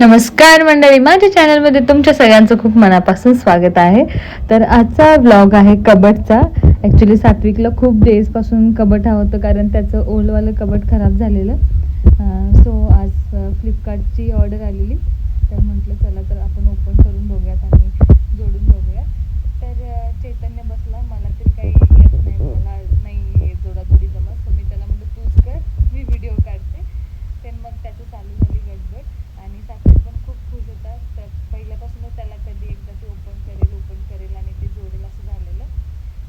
नमस्कार मंडळी माझ्या चॅनलमध्ये तुमच्या सगळ्यांचं खूप मनापासून स्वागत आहे. तर आजचा ब्लॉग आहे कबटचा ॲक्च्युली सात्विकला खूप डेजपासून कबट हवं होतं कारण त्याचं ओल्डवालं कबट खराब झालेलं. सो आज फ्लिपकार्टची ऑर्डर आलेली. तर म्हटलं चला तर आपण ओपन करून बघूयात आणि जोडून बघूयात तर अं, चैतन्य बसला मला तरी काही येत नाही मला नाही जोडाजोडी जमत सो मी त्याला म्हणलं तूच कर मी व्हिडिओ काढते तर मग त्याचं चालू झाली गडबड आणि साक्षी पण खूप खुश होता तर पहिल्यापासूनच त्याला कधी एकदा ते ओपन करेल ओपन करेल आणि ते जोडेल असं झालेलं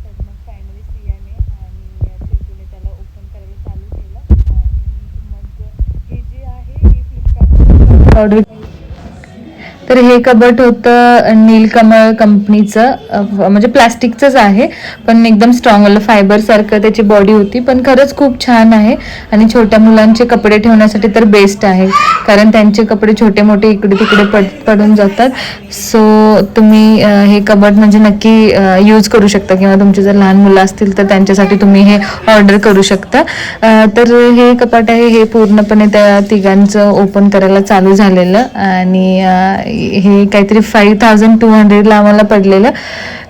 तर मग फायनली सियाने आणि चेतूने त्याला ओपन करायला चालू केलं आणि मग हे जे आहे हे फ्लिपकार्ट ऑर्डर तर हे कबट होतं नीलकमळ कंपनीचं म्हणजे प्लास्टिकचंच आहे पण एकदम स्ट्रॉंग वालं फायबरसारखं त्याची बॉडी होती पण खरंच खूप छान आहे. आणि छोट्या मुलांचे कपडे ठेवण्यासाठी तर बेस्ट आहे. कारण त्यांचे कपडे छोटे मोठे इकडे तिकडे पड पडून जातात. सो तुम्ही हे कबट म्हणजे नक्की यूज करू शकता. किंवा तुमचे जर लहान मुलं असतील तर त्यांच्यासाठी तुम्ही हे ऑर्डर करू शकता. तर हे कपाट आहे हे पूर्णपणे त्या तिघांचं ओपन करायला चालू झालेलं. आणि हे काहीतरी फाईव्ह थाउजंड टू हंड्रेडला आम्हाला पडलेलं.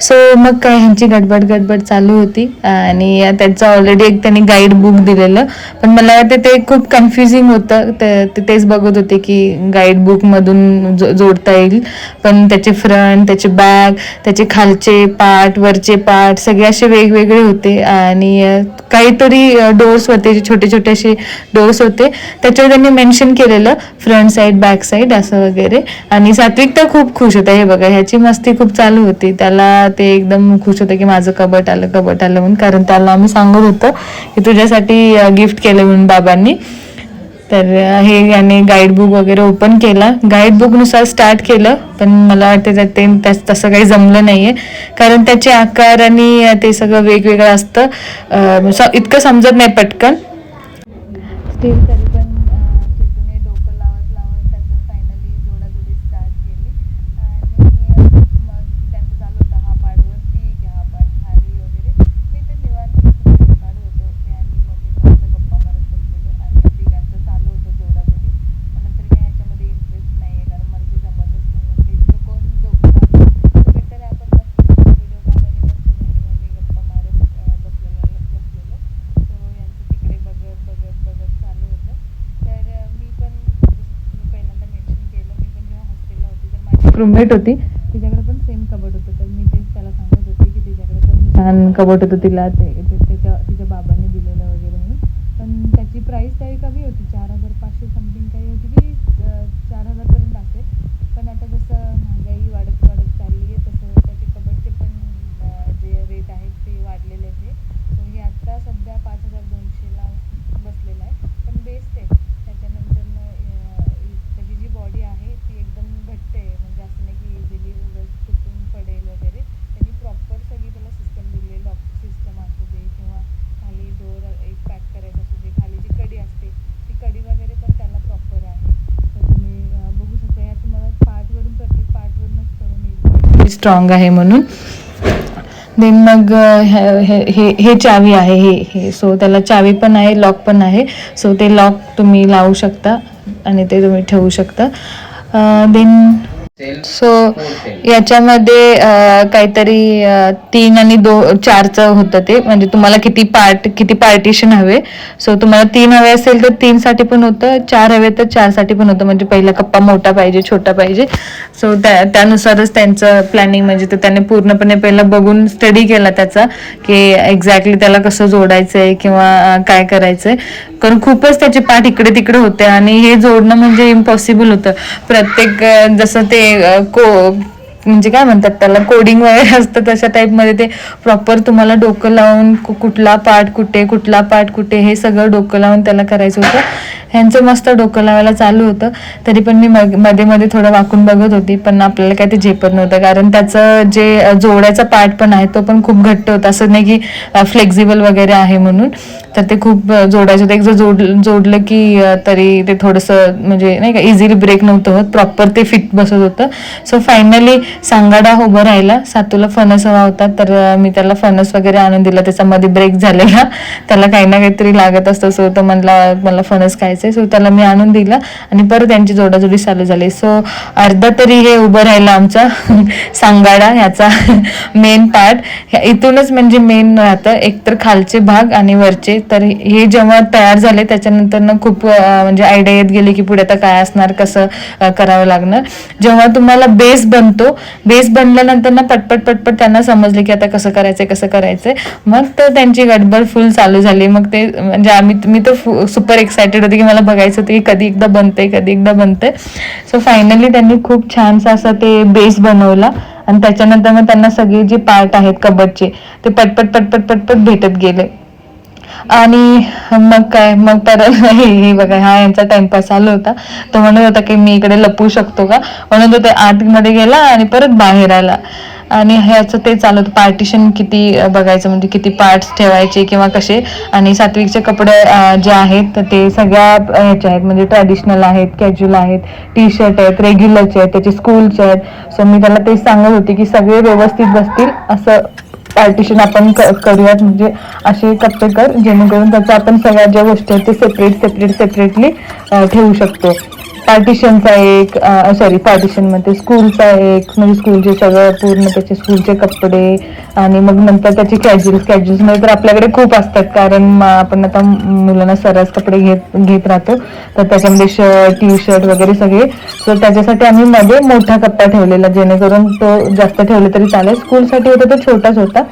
सो मग काय ह्यांची गडबड गडबड चालू होती. आणि त्यांचं ऑलरेडी एक त्यांनी गाईड बुक दिलेलं. पण मला वाटतं ते खूप कन्फ्युजिंग होतं. ते- तेच बघत होते की गाईड बुकमधून जो जोडता येईल. पण त्याचे फ्रंट त्याचे बॅग त्याचे खालचे पार्ट वरचे पार्ट सगळे असे वेगवेगळे होते. आणि काहीतरी डोर्स होते जे छोटे छोटे असे डोर्स होते त्याच्यावर त्यांनी मेन्शन केलेलं. फ्रंट साईड बॅक साईड असं वगैरे. आणि सात्विक तर खूप खुश होता. हे बघा ह्याची मस्ती खूप चालू होती. त्याला ते एकदम खुश होतं की माझं कबट आलं कबट आलं म्हणून. कारण त्याला आम्ही सांगत होतो की तुझ्यासाठी गिफ्ट केलं म्हणून बाबांनी. तर हे याने गाईड बुक वगैरे ओपन केला. गाईड बुकनुसार स्टार्ट केलं. पण मला वाटतं त्यात ते तसं काही जमलं नाही आहे कारण त्याचे आकार आणि ते सगळं वेगवेगळं असतं. इतकं समजत नाही पटकन स्टील तरी पण चेतूने डोकं लावत लावत त्याचं फायनली जोडाजोडी स्टार्ट केली आणि मग त्यांचं चालू होतं हा पार्ट वरती की हा पार्ट खाली वगैरे मी तर निवांत फोटो काढत होतो मी आणि मम्मी मस्त गप्पा मारत बसलेलो आणि या तिघांचं चालू होतं जोडाजोडी मला तरी काही याच्यामध्ये इंटरेस्ट नाही आहे कारण मला ते जमतच नाही म्हटलं इतकं कोण डोकं लावतं बेटर आहे आपण मस्त व्हिडिओ काढायला मस्त मम्मी मम्मी गप्पा मारत अं, बसलेलं बसलेलो सो यांचं तिकडे बघत बघत बघत चालू होतं तर अं, मी पण जसं मी पहिल्यांदा मेन्शन केलं मी पण जेव्हा हॉस्टेलला रूममेट होती. तिच्याकडे पण सेम कबड होतं. तर मी तेच त्याला सांगत होते की तिच्याकडे पण छान कबड होतं तिला ते. त्याच्या तिच्या बाबांनी दिलेलं वगैरे म्हणून. पण त्याची प्राईस त्यावेळी कमी होती. चार हजार पाचशे समथिंग काही होती की चार हजारपर्यंत असेल. पण आता जसं महागाई वाढत वाढत चालली आहे तसं त्याचे कबडचे पण जे रेट आहेत ते वाढलेले आहेत. सो हे आत्ता सध्या पाच हजार दोनशेला बसलेलं आहे पण बेस्ट आहे त्याच्यानंतर त्याची जी बॉडी आहे ती एकदम घट्ट आहे म्हणजे असं नाही की इझिली उगाच तुटून पडेल वगैरे त्यांनी प्रॉपर सगळी त्याला सिस्टम दिली आहे लॉक सिस्टम असू दे किंवा खाली डोर एक पॅक करायचं असू दे खाली जी कडी असते ती कडी वगैरे पण त्याला प्रॉपर आहे तर तुम्ही अं, बघू शकता या तुम्हाला पार्टवरून प्रत्येक पार्टवरूनच कळून येईल स्ट्रॉंग आहे म्हणून. देन मग हे- हे हे- चावी आहे हे हे. सो त्याला चावी पण आहे लॉक पण आहे. सो ते लॉक तुम्ही लावू शकता आणि ते तुम्ही ठेवू शकता. देन सो याच्यामध्ये काहीतरी तीन आणि दो चारचं होतं ते. म्हणजे तुम्हाला किती पार्ट किती पार्टिशन हवे. सो तुम्हाला तीन हवे असेल तर तीनसाठी पण होतं चार हवे तर चारसाठी पण होतं. म्हणजे पहिला कप्पा मोठा पाहिजे छोटा पाहिजे. सो त्या त्यानुसारच त्यांचं प्लॅनिंग म्हणजे ते त्याने पूर्णपणे पहिला बघून स्टडी केला त्याचा की एक्झॅक्टली त्याला कसं जोडायचंय किंवा काय करायचंय. कारण खूपच त्याचे पाठ इकडे तिकडे होते आणि हे जोडणं म्हणजे इम्पॉसिबल होतं. प्रत्येक जसं ते को म्हणजे काय म्हणतात त्याला कोडिंग वगैरे असतं तशा टाईपमध्ये ते प्रॉपर तुम्हाला डोकं लावून कुठला पार्ट कुठे कुठला पार्ट कुठे हे सगळं डोकं लावून त्याला करायचं होतं. ह्यांचं मस्त डोकं लावायला चालू होतं. तरी पण मी मध्ये मध्ये थोडं वाकून बघत होती पण आपल्याला काय ते झेपत नव्हतं. कारण त्याचं जे जोड्याचा पार्ट पण आहे तो पण खूप घट्ट होता. असं नाही की फ्लेक्झिबल वगैरे आहे म्हणून. तर ते खूप जोडायचे जोडायचं. होतं एक जर जोड जोडलं की तरी ते थोडंसं म्हणजे नाही का इझिली ब्रेक नव्हतं होत. प्रॉपर ते फिट बसत होतं. सो फायनली सांगाडा उभं राहिला. सातूला फणस हवा होता. तर मी त्याला फणस वगैरे आणून दिला. त्याच्यामध्ये ब्रेक झालेला. त्याला काही ना काहीतरी लागत असतं. सो तो म्हणला मला फणस खायचंय. सो त्याला मी आणून दिला. आणि परत त्यांची जोडाजोडी चालू झाली. सो अर्धा तरी हे उभं राहिलं आमचा. सांगाडा ह्याचा मेन पार्ट इथूनच म्हणजे मेन राहतं. एकतर खालचे भाग आणि वरचे तर हे जेव्हा तयार झाले त्याच्यानंतर ना खूप म्हणजे आयडिया येत गेले की पुढे आता काय असणार कसं करावं लागणार. जेव्हा तुम्हाला बेस बनतो बेस बनल्यानंतर ना पटपट पटपट त्यांना समजले की आता कसं करायचंय कसं करायचंय. मग तर त्यांची गडबड फुल चालू झाली. मग ते म्हणजे आम्ही मी तर सुपर एक्सायटेड होते की मला बघायचं होतं की कधी एकदा बनतंय कधी एकदा बनतंय. सो फायनली त्यांनी खूप छानसा असं ते बेस बनवला. आणि त्याच्यानंतर मग त्यांना सगळे जे पार्ट आहेत कबड्डचे ते पटपट पटपट पटपट भेटत गेले. आणि मग काय मग परत हे हे बघा हा यांचा टाइमपास चालू होता. तो म्हणत होता की मी इकडे लपू शकतो का? म्हणून तो ते आतमध्ये गेला आणि परत बाहेर आला. आणि ह्याचं ते चालू होतं पार्टिशन किती बघायचं म्हणजे किती पार्ट्स ठेवायचे किंवा कसे. आणि सात्विकचे कपडे जे आहेत ते सगळ्या ह्याचे आहेत. म्हणजे ट्रॅडिशनल आहेत कॅज्युअल आहेत टी शर्ट आहेत रेग्युलरचे आहेत त्याचे स्कूलचे आहेत. सो मी त्याला तेच सांगत होते की सगळे व्यवस्थित बसतील असं पार्टिशन आपण क- करूयात. म्हणजे असे कप्पे कर जेणेकरून त्याचं आपण सगळ्या ज्या गोष्टी आहेत ते सेपरेट सेपरेट सेपरेटली ठेवू शकतो. पार्टिशनचा एक सॉरी पार्टिशनमध्ये स्कूलचा एक म्हणजे स्कूलचे सगळं पूर्ण त्याचे स्कूलचे कपडे आणि मग नंतर त्याचे कॅज्युअल्स कॅज्युअल्स म्हणजे तर आपल्याकडे खूप असतात. कारण आपण आता मुलांना सरस कपडे घेत घेत राहतो. तर त्याच्यामध्ये शर्ट टी शर्ट वगैरे सगळे. तर त्याच्यासाठी आम्ही मध्ये मोठा कप्पा ठेवलेला जेणेकरून तो जास्त ठेवले तरी चालेल. स्कूलसाठी होता तो छोटाच होता.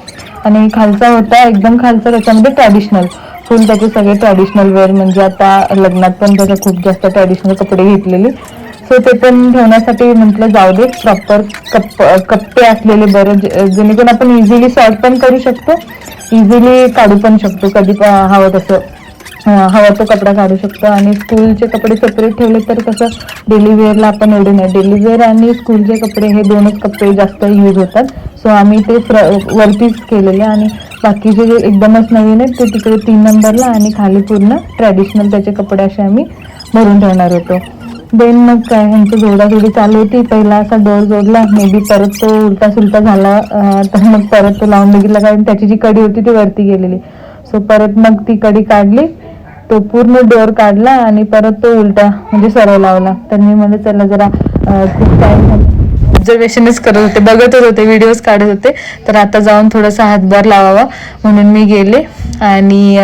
आणि खालचा होता एकदम खालचा त्याच्यामध्ये ट्रॅडिशनल पण त्याचे सगळे ट्रॅडिशनल वेअर म्हणजे आता लग्नात पण त्याचे खूप जास्त ट्रॅडिशनल कपडे घेतलेले. सो ते पण ठेवण्यासाठी म्हटलं जाऊ दे प्रॉपर कप कप्पे असलेले बरं जेणेकरून आपण इझिली सॉर्ट पण करू शकतो इझिली काढू पण शकतो कधी हवं तसं. हवा तो कपडा काढू शकतो आणि स्कूलचे कपडे सेपरेट ठेवले तर कसं डेली वेअरला आपण एवढे नाही. डेली वेअर आणि स्कूलचे कपडे हे दोनच कपडे जास्त यूज होतात. सो आम्ही ते फ्र वरतीच केलेले आणि बाकीचे जे एकदमच नवीन आहेत ते तिकडे तीन नंबरला आणि खाली पूर्ण ट्रॅडिशनल त्याचे कपडे असे आम्ही भरून ठेवणार होतो. देन मग काय ह्यांची जोडाजोडी चालू होती. पहिला असा डोर जोडला मे बी परत तो उलटा सुलटा झाला तर मग परत तो लावून बघितला कारण त्याची जी कडी होती ती वरती गेलेली. सो परत मग ती कडी काढली. तो पूर्ण डोअर काढला आणि परत तो उलटा म्हणजे सरळ लावला. तर मी म्हणजे चला जरा खूप टाईम ऑब्झर्वेशनच करत होते बघतच होते व्हिडिओज काढत होते. तर आता जाऊन थोडासा हातभार लावावा म्हणून मी गेले. आणि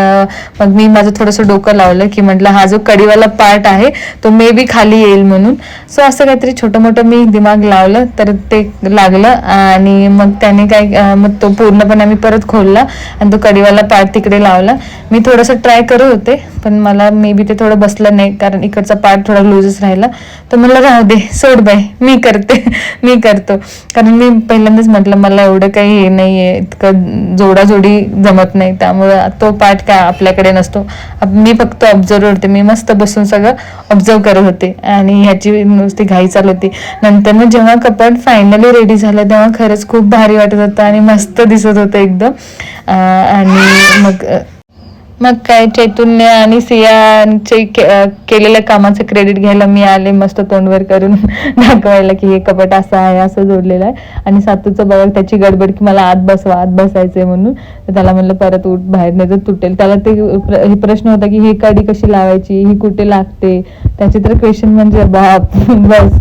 मग मी माझं थोडंसं डोकं लावलं की म्हटलं हा जो कडीवाला पार्ट आहे तो मे बी खाली येईल म्हणून. सो असं काहीतरी छोटं मोठं मी दिमाग लावलं तर ते लागलं. आणि मग त्याने काय मग तो पूर्णपणे आम्ही परत खोलला आणि तो कडीवाला पार्ट तिकडे लावला. मी थोडंसं ट्राय करत होते पण मला मे बी ते थोडं बसलं नाही कारण इकडचा पार्ट थोडा लूजच राहिला. तर मला राहू दे सोड बाय मी करते. मी करतो. कारण मी पहिल्यांदाच म्हटलं मला एवढं काही हे नाही आहे इतकं जोडाजोडी जमत नाही. त्यामुळं तो पार्ट काय आपल्याकडे नसतो. मी फक्त ऑब्झर्व होते मी मस्त बसून सगळं ऑब्झर्व करत होते. आणि ह्याची नुसती घाई चालू होती. नंतर मग जेव्हा कपाट फायनली रेडी झालं तेव्हा खरंच खूप भारी वाटत होतं आणि मस्त दिसत होतं एकदम. आणि मग मग काय चैतन्य आणि सियाचे केलेल्या कामाचं क्रेडिट घ्यायला मी आले मस्त तोंडवर करून दाखवायला की हे कपाट असं आहे असं जोडलेलं आहे. आणि सातूचं बघा त्याची गडबड की मला आत बसवा आत बसायचंय म्हणून. तर त्याला म्हणलं परत उठ बाहेर नाही तर तुटेल. त्याला ते हे प्रश्न होता की ही कडी कशी लावायची ही कुठे लागते? त्याचे तर क्वेश्चन म्हणजे बाप बस.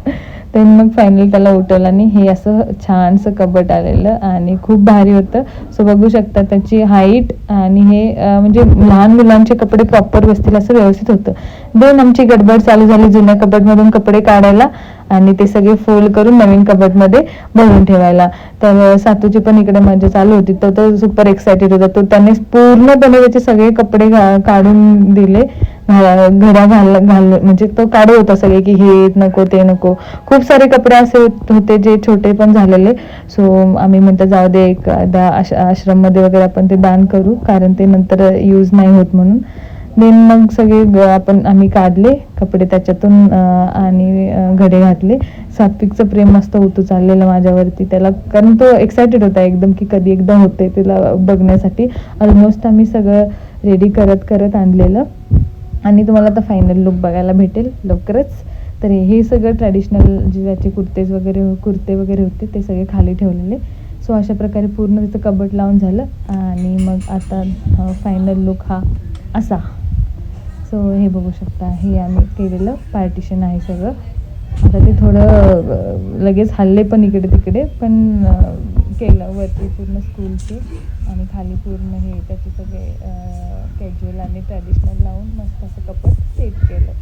तर मग फायनली त्याला उठवलं आणि हे असं छानसं कबट आलेलं आणि खूप भारी होतं. सो बघू शकता त्याची हाईट आणि हे म्हणजे लहान मुलांचे कपडे प्रॉपर बसतील असं व्यवस्थित होतं. दोन आमची गडबड चालू झाली जुन्या कबटमधून कपडे काढायला आणि ते सगळे फोल्ड करून नवीन कबटमध्ये भरून ठेवायला. तर सातूची पण इकडे मजा चालू होती. तर तो सुपर एक्सायटेड होता. तो त्याने पूर्णपणे त्याचे सगळे कपडे काढून दिले. घड्या घाल घाल म्हणजे तो काढत होता सगळे की हे नको ते नको. खूप सारे कपडे असे होते जे छोटे पण झालेले. सो आम्ही म्हणतो जाऊ दे एखाद्या आश आश्रममध्ये वगैरे आपण ते दान करू कारण ते नंतर यूज नाही होत म्हणून. देन मग सगळे ग- आपण आम्ही काढले कपडे त्याच्यातून आणि घडे घातले. सात्विकचं प्रेम मस्त होतो चाललेलं माझ्यावरती. त्याला कारण तो एक्सायटेड होता एकदम की कधी एकदा होते तिला बघण्यासाठी. ऑलमोस्ट आम्ही सगळं रेडी करत करत आणलेलं. आणि तुम्हाला आता फायनल लुक बघायला भेटेल लवकरच. तर हे सगळं ट्रॅडिशनल जे त्याचे कुर्तेज वगैरे कुर्ते वगैरे होते ते सगळे खाली ठेवलेले. सो अशा प्रकारे पूर्ण त्याचं कबट लावून झालं आणि मग आता फायनल लुक हा असा. सो हे बघू शकता हे आम्ही केलेलं पार्टिशन आहे सगळं. आता ते थोडं लगेच हल्ले पण इकडे तिकडे पण केलं वरती पूर्ण स्कूलचे आणि खाली पूर्ण हे त्याचे सगळे कॅज्युअल आणि ट्रॅडिशनल लावून मस्त असं कपड सेट केलं.